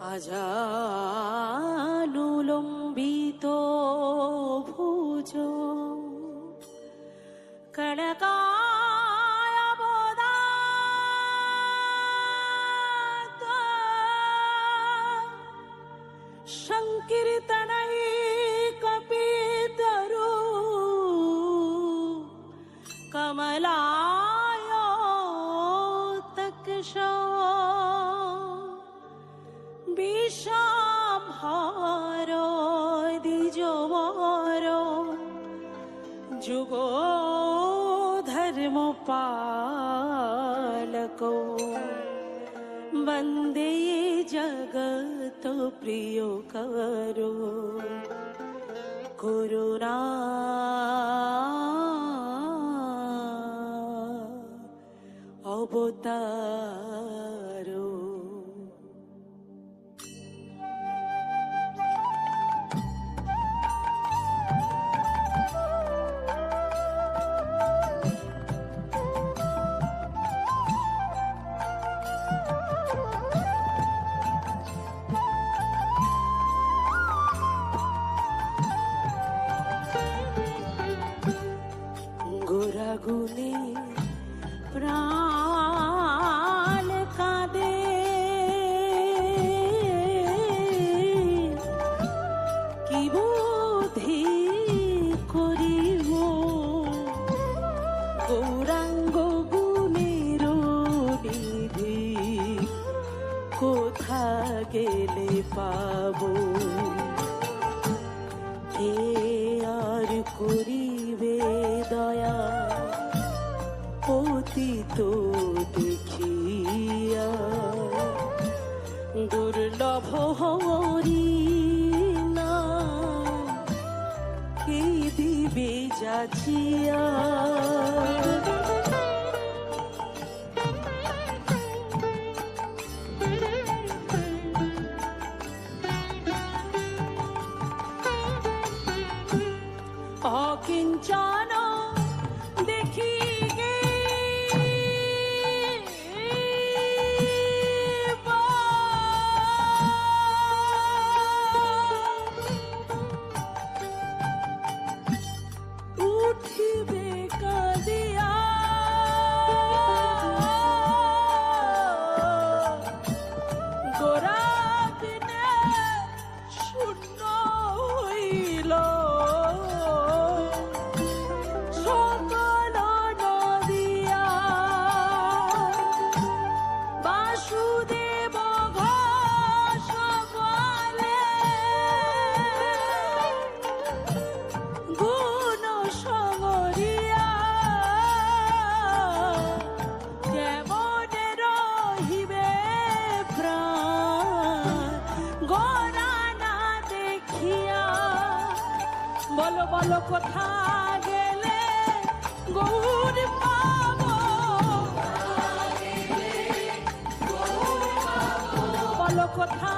আজানুলম্বিত ভুজ কনকায়বদাত সংকীর্তনৈ কপিতরু কমলায় তকশ যুগ ধর্ম পালকো বন্দে জগত প্রিয় করো করুণা অবতারো গোরাগুনে প্রাণ কাঁদে। কি বুদ্ধি করিব? গৌরাঙ্গ গুণের নিধি কোথা গেলে পাবো? আর করিবে দেখিয়া দুর্লভ হরি না কে দিবে যাচিয়া? অকিঞ্চন বলো বলো কোথা গেলে গৌর পাবো? বলো কোথা